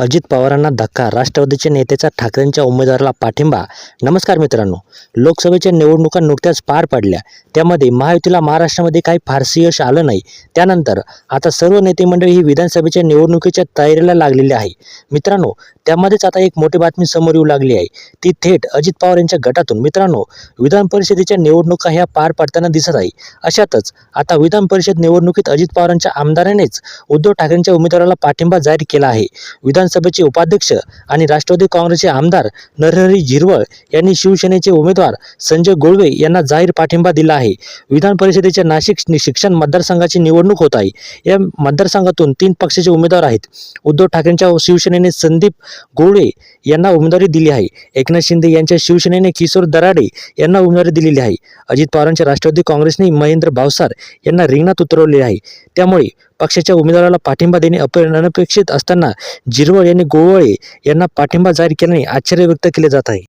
अजित पवारांना धक्का राष्ट्रवादीच्या नेत्याचा ठाकरेंच्या उमेदवाराला पाठिंबा. नमस्कार मित्रांनो लोकसभेच्या निवडणुका नुकत्याच पार पडल्या. त्यामध्ये महायुतीला महाराष्ट्रामध्ये काही फारसे यश आलं नाही. त्यानंतर आता सर्व नेते मंडळी ही विधानसभेच्या निवडणुकीच्या तयारीला लागलेली आहे. मित्रांनो त्यामध्येच आता एक मोठी बातमी समोर येऊ लागली आहे. ती थेट अजित पवार यांच्या गटातून. मित्रांनो विधान परिषदेच्या निवडणुका ह्या पार पडताना दिसत आहे. अशातच आता विधान परिषद निवडणुकीत अजित पवारांच्या आमदारानेच उद्धव ठाकरेंच्या उमेदवाराला पाठिंबा जाहीर केला आहे. विधानसभेचे उपाध्यक्ष आणि राष्ट्रवादी काँग्रेसचे आमदार नरहरी झिरवळ यांनी शिवसेनेचे उमेदवार संजय गोळवे यांना जाहीर पाठिंबा दिला आहे. विधान परिषदेच्या नाशिक शिक्षण मतदारसंघाची निवडणूक होत आहे. या मतदारसंघातून तीन पक्षाचे उमेदवार आहेत. उद्धव ठाकरेंच्या शिवसेनेने संदीप गोळे यांना उमेदवारी दिली आहे. एकनाथ शिंदे यांच्या शिवसेनेने किशोर दराडे यांना उमेदवारी दिलेली आहे. अजित पवारांच्या राष्ट्रवादी काँग्रेसने महेंद्र भावसार यांना रिंगणात उतरवले आहे. त्यामुळे पक्षाच्या उमेदवाराला पाठिंबा देणे अप अनपेक्षित असताना जिरवळ यांनी गोवळे यांना पाठिंबा जाहीर केल्याने आश्चर्य व्यक्त केले जात आहे.